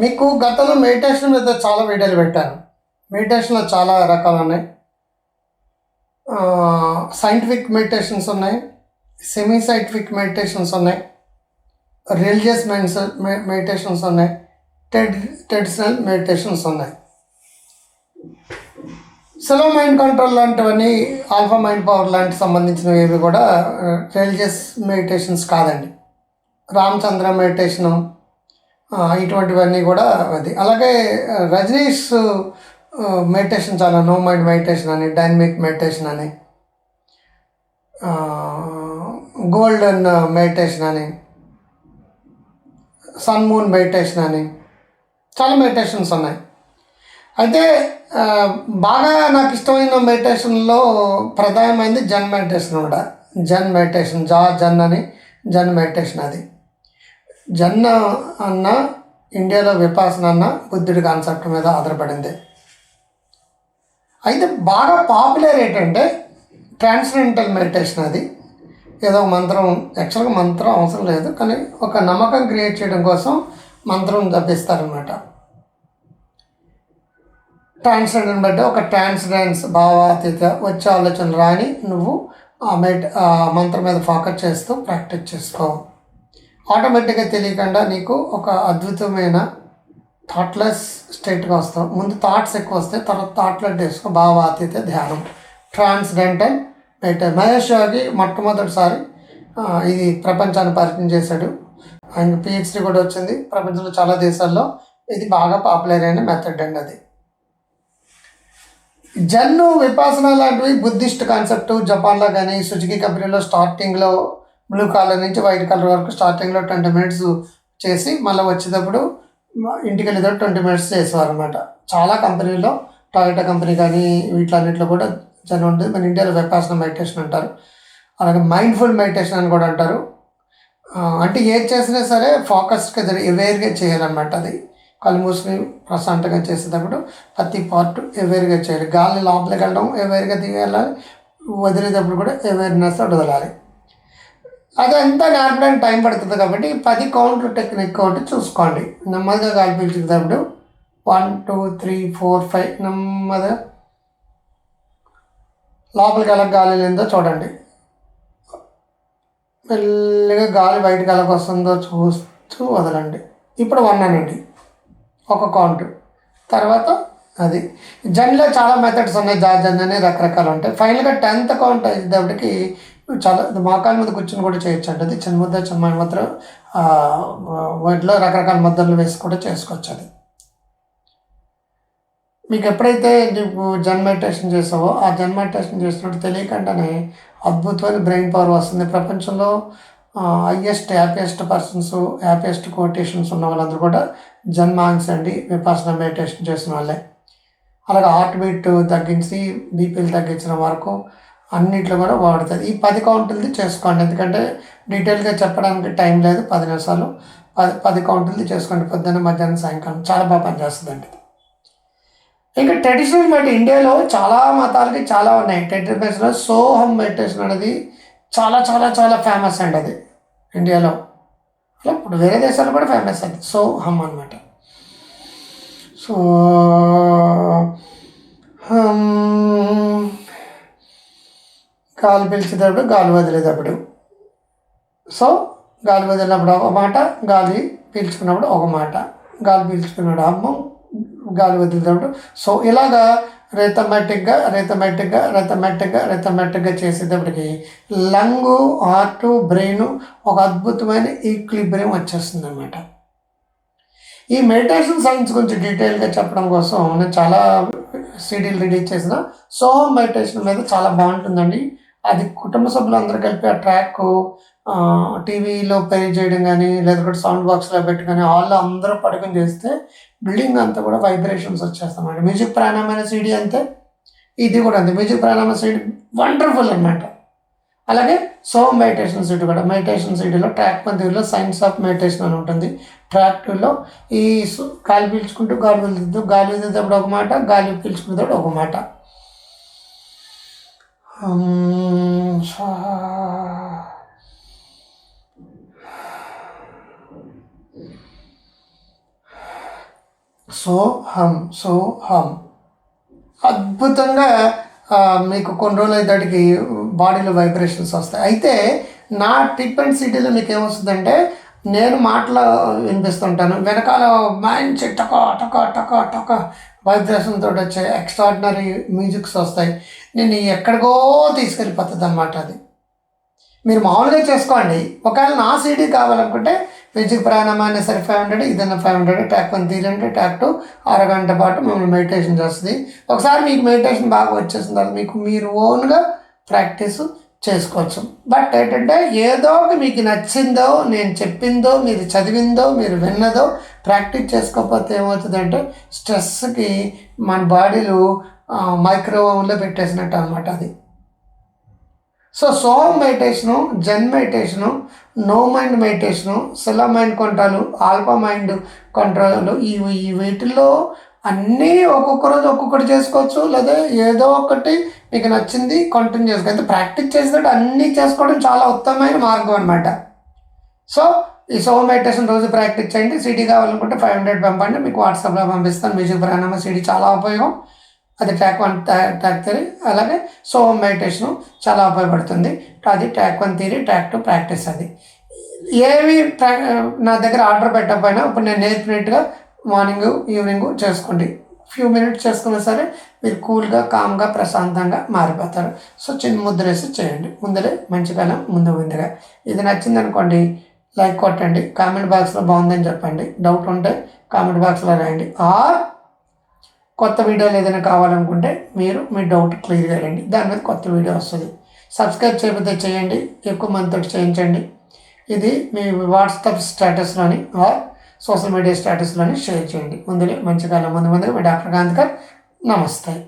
మీకు గతంలో మెడిటేషన్ మీద చాలా వీడియోలు పెట్టాను. మెడిటేషన్లో చాలా రకాలు ఉన్నాయి. సైంటిఫిక్ మెడిటేషన్స్ ఉన్నాయి. సెమీ సైంటిఫిక్ మెడిటేషన్స్ ఉన్నాయి రిలీజియస్ మెడిటేషన్స్ ఉన్నాయి. ట్రెడ్ ట్రెడిషనల్ మెడిటేషన్స్ ఉన్నాయి. సెలవు మైండ్ కంట్రోల్ లాంటివన్నీ ఆల్ఫా మైండ్ పవర్ లాంటి సంబంధించినవి ఏవి కూడా రిలీజియస్ మెడిటేషన్స్ కాదండి. రామచంద్ర మెడిటేషను ఇటువంటివన్నీ కూడా అది. అలాగే రజనీష్ మెడిటేషన్ చాలా నో మైండ్ మెడిటేషన్ అని డైనమిక్ మెడిటేషన్ అని గోల్డెన్ మెడిటేషన్ అని సన్ మూన్ మెడిటేషన్ అని చాలా మెడిటేషన్స్ ఉన్నాయి. అయితే బాగా నాకు ఇష్టమైన మెడిటేషన్లో ప్రధానమైనది జన్ మెడిటేషన్ కూడా. జన్ మెడిటేషన్ జా జన్ అని జన్ మెడిటేషన్ అది. జన్న అన్న ఇండియాలో విపాసన అన్న బుద్ధుడి కాన్సెప్ట్ మీద ఆధారపడింది. అయితే బాగా పాపులర్ ఏంటంటే ట్రాన్స్డెంటల్ మెడిటేషన్ అది. ఏదో మంత్రం యాక్చువల్గా మంత్రం అవసరం లేదు కానీ ఒక నమ్మకం క్రియేట్ చేయడం కోసం మంత్రం జపిస్తారనమాట ట్రాన్స్జెండర్ బట్టి ఒక ట్రాన్స్డెన్స్ భావాతీత వచ్చే ఆలోచనలు రాని నువ్వు ఆ మెడ్ ఆ మంత్రం మీద ఫోకస్ చేస్తూ ప్రాక్టీస్ చేసుకోవు ఆటోమేటిక్గా తెలియకుండా నీకు ఒక అద్భుతమైన థాట్లెస్ స్టేట్గా వస్తావు. ముందు థాట్స్ ఎక్కువ వస్తాయి తర్వాత థాట్లెస్ చేసుకో భావాతీత ధ్యానం. ట్రాన్స్డెంటల్ మెడిటేషన్ మహేష్ యోగి మొట్టమొదటిసారి ఇది ప్రపంచాన్ని పరిచయం చేశాడు. ఆయన పిహెచ్డి కూడా వచ్చింది. ప్రపంచంలో చాలా దేశాల్లో ఇది బాగా పాపులర్ అయిన మెథడ్ అండి అది. జన్ను విపాసన లాంటివి బుద్ధిస్ట్ కాన్సెప్ట్ జపాన్లో కానీ సుజుకి కంపెనీలో స్టార్టింగ్లో బ్లూ కలర్ నుంచి వైట్ కలర్ వరకు స్టార్టింగ్లో ట్వంటీ మినిట్స్ చేసి మళ్ళీ వచ్చేటప్పుడు ఇంటికి వెళ్ళేటప్పుడు ట్వంటీ మినిట్స్ చేసేవారు అనమాట చాలా కంపెనీలో టొయోటా కంపెనీ కానీ వీటిలన్నింటిలో కూడా జనం ఉంటుంది మన ఇండియాలో వెపాసన మెడిటేషన్ అంటారు. అలాగే మైండ్ఫుల్ మెడిటేషన్ అని కూడా అంటారు. అంటే ఏది చేసినా సరే ఫోకస్గా అవేర్గా చేయాలన్నమాట అది. కళ్ళు మూసుకుని ప్రశాంతంగా చేసేటప్పుడు ప్రతి పార్ట్ అవేర్గా చేయాలి. గాలి లోపలికి వెళ్ళడం అవేర్గా దిగేయాలి వదిలేటప్పుడు కూడా అవేర్నెస్ వదలాలి. అదంతా నేర్పడానికి టైం పడుతుంది కాబట్టి పది కౌంటర్ టెక్నిక్ ఒకటి చూసుకోండి. నెమ్మదిగా గాలి one two three four five నెమ్మదిగా లోపలికి ఎలా గాలి లేదో చూడండి. మెల్లిగా గాలి బయటకు ఎలా వస్తుందో చూస్తూ వదలండి. ఇప్పుడు వన్ అనండి. ఒక కౌంట్ తర్వాత అది. జన్లో చాలా మెథడ్స్ ఉన్నాయి. జా అనేది అని రకరకాలు ఉంటాయి. ఫైనల్గా టెన్త్ కౌంట్ అయ్యేటప్పటికి చాలా మోకాల మీద కూర్చొని కూడా చేయొచ్చు అండి. అది చిన్న ముద్ద చిన్న మాత్రం వాటిలో రకరకాల ముద్దలు వేసి కూడా చేసుకోవచ్చు అది. మీకు ఎప్పుడైతే నువ్వు జన్ మెడిటేషన్ చేసావో ఆ జన్ మెడిటేషన్ చేసినట్టు తెలియకుండానే అద్భుతమైన బ్రెయిన్ పవర్ వస్తుంది. ప్రపంచంలో highest happiest persons happiest quotations ఉన్న వాళ్ళందరూ కూడా జన్ మాంగ్స్ అండి. విపాసన మెడిటేషన్ చేసిన వాళ్ళే. అలాగే హార్ట్ బీట్ తగ్గించి బీపీలు తగ్గించిన వరకు అన్నిట్లో కూడా వాడుతుంది. ఈ పది కౌంటులది చేసుకోండి. ఎందుకంటే డీటెయిల్గా చెప్పడానికి టైం లేదు. పది నిమిషాలు. పది పది కౌంటులది చేసుకోండి. పొద్దున్న మధ్యాహ్నం సాయంకాలం. చాలా బాగా పనిచేస్తుందండి. ఇంకా ట్రెడిషనల్ మెడి ఇండియాలో చాలా మతాలకి చాలా ఉన్నాయి. ట్రెడిషనల్ సోహం మెడిటేషన్ అనేది చాలా చాలా చాలా ఫేమస్ అండి అది ఇండియాలో. అలా ఇప్పుడు వేరే దేశాల్లో కూడా ఫేమస్ అది సోహం అనమాట సో గాలి పీల్చేటప్పుడు గాలి వదిలేటప్పుడు. సో గాలి వదిలినప్పుడు ఒక మాట గాలి పీల్చుకున్నప్పుడు ఒక మాట. గాలి పీల్చుకున్నాడు అమ్మం గాలి వదిలేటప్పుడు సో ఇలాగా రేతమెటిక్గా రేతమెటిక్గా రేతమెటిక్గా రేతమెటిక్గా చేసేటప్పటికి లంగు హార్ట్ బ్రెయిన్ ఒక అద్భుతమైన ఈక్లిబ్రియం వచ్చేస్తుంది అనమాట ఈ మెడిటేషన్ సైన్స్ గురించి డీటెయిల్గా చెప్పడం కోసం నేను చాలా సీడీలు రిలీజ్ చేసిన. సోహం మెడిటేషన్ మీద చాలా బాగుంటుందండి. అది కుటుంబ సభ్యులందరూ కలిపి ఆ ట్రాక్ టీవీలో ప్లే చేయడం కానీ లేకపోతే సౌండ్ బాక్స్లో పెట్టి కానీ హాల్లో అందరూ పడుకొని చేస్తే బిల్డింగ్ అంతా కూడా వైబ్రేషన్స్ వచ్చేస్తామండి మ్యూజిక్ ప్రాణమైన సీడీ అంతే. ఇది కూడా అంతే. మ్యూజిక్ ప్రాణమైన సీడీ వండర్ఫుల్ అన్నమాట. అలాగే సో మెడిటేషన్ సీట్ కూడా. మెడిటేషన్ సీడీలో ట్రాక్ పందిలో సైన్స్ ఆఫ్ మెడిటేషన్ అని ఉంటుంది. ట్రాక్ టూలో ఈ గాలి పీల్చుకుంటూ గాలి వదులుతూ గాలి వదిలేటప్పుడు ఒక మాట గాలి పీల్చుకునేటప్పుడు ఒక మాట. స్వాహా. సోహం సోహం అద్భుతంగా మీకు కొన్ని రోజులు అయ్యేటికి బాడీలో వైబ్రేషన్స్ వస్తాయి. అయితే నా టిప్ అండ్ సిటీలో మీకు ఏమొస్తుందంటే నేను మాటలు వినిపిస్తుంటాను. వెనకాల మంచి టక టక టక టక. వైబ్రేషన్ తోటి వచ్చే ఎక్స్ట్రాడినరీ మ్యూజిక్స్ వస్తాయి. నేను ఎక్కడికో తీసుకెళ్ళిపోతుంది అనమాట అది. మీరు మామూలుగా చేసుకోండి. ఒకవేళ నా సీడీ కావాలనుకుంటే మ్యూజిక్ ప్రాణాయామాన్ని సరే ఫైవ్ హండ్రెడ్ ఇదన్నా five hundred track one three hundred track two అరగంట పాటు మిమ్మల్ని మెడిటేషన్ చేస్తుంది. ఒకసారి మీకు మెడిటేషన్ బాగా వచ్చేసిన తర్వాత మీకు మీరు ఓన్గా ప్రాక్టీస్ చేసుకోవచ్చు. బట్ ఏంటంటే ఏదో ఒక మీకు నచ్చిందో నేను చెప్పిందో మీరు చదివిందో మీరు విన్నదో ప్రాక్టీస్ చేసుకోకపోతే ఏమవుతుందంటే స్ట్రెస్కి మన బాడీలో మైక్రోవేవ్లో పెట్టేసినట్టు అనమాట అది. So Soham meditation zen meditation no mind meditation Silva mind control alpha mind control ఈ ఈ వీటిల్లో అన్నీ ఒక్కొక్క రోజు ఒక్కొక్కటి చేసుకోవచ్చు లేదా ఏదో ఒకటి మీకు నచ్చింది కంటిన్యూ చేసుకోవచ్చు అయితే ప్రాక్టీస్ చేసినట్టు అన్నీ చేసుకోవడం చాలా ఉత్తమమైన మార్గం అనమాట సో ఈ సో మెడిటేషన్ రోజు ప్రాక్టీస్ చేయండి. సిడీ కావాలనుకుంటే ఫైవ్ హండ్రెడ్ పంపండి. మీకు వాట్సాప్లో పంపిస్తాను. మ్యూజిక్ ప్రాణాయామ సిడీ చాలా ఉపయోగం. అది ట్యాక్ వన్ ట్యాక్ థిరీ అలాగే సో మెడిటేషను చాలా ఉపయోగపడుతుంది. అది track one three track two practice అది. ఏవి నా దగ్గర ఆర్డర్ పెట్టకపోయినా ఇప్పుడు నేను నేర్పినట్టుగా మార్నింగ్ ఈవినింగ్ చేసుకోండి. ఫ్యూ మినిట్స్ చేసుకున్నా సరే మీరు కూల్గా కామ్గా ప్రశాంతంగా మారిపోతారు. సో చిన్న ముద్ర వేసి చేయండి. ముందరే మంచి కాలం ముందు ముందుగా. ఇది నచ్చింది అనుకోండి లైక్ కొట్టండి. కామెంట్ బాక్స్లో బాగుందని చెప్పండి. డౌట్ ఉంటే కామెంట్ బాక్స్లో రాయండి. ఆర్ కొత్త వీడియోలు ఏదైనా కావాలనుకుంటే మీరు మీ డౌట్ క్లియర్ చేయండి దాని మీద కొత్త వీడియో వస్తుంది. సబ్స్క్రైబ్ చేయకపోతే చేయండి. ఎక్కువ మందితో చేయించండి. ఇది మీ వాట్సాప్ స్టేటస్లోని ఆర్ సోషల్ మీడియా స్టేటస్లోనే షేర్ చేయండి. ముందులే మంచి కాలం. ముందు ముందుగా మీ డాక్టర్ కాంతికర్. నమస్తే.